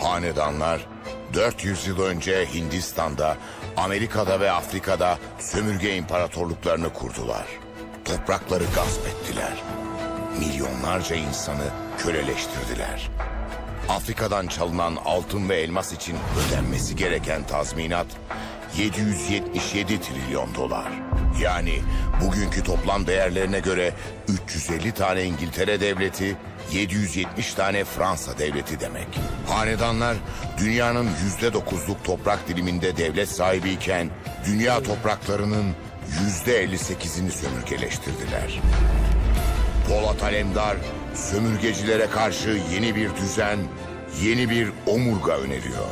hanedanlar 400 yıl önce Hindistan'da, Amerika'da ve Afrika'da sömürge imparatorluklarını kurdular. Toprakları gasp ettiler. Milyonlarca insanı köleleştirdiler. Afrika'dan çalınan altın ve elmas için ödenmesi gereken tazminat 777 trilyon dolar. Yani bugünkü toplam değerlerine göre 350 tane İngiltere devleti, 770 tane Fransa devleti demek. Hanedanlar dünyanın yüzde dokuzluk toprak diliminde devlet sahibiyken dünya topraklarının yüzde 58'ini sömürgeleştirdiler. Polat Alemdar sömürgecilere karşı yeni bir düzen, yeni bir omurga öneriyor.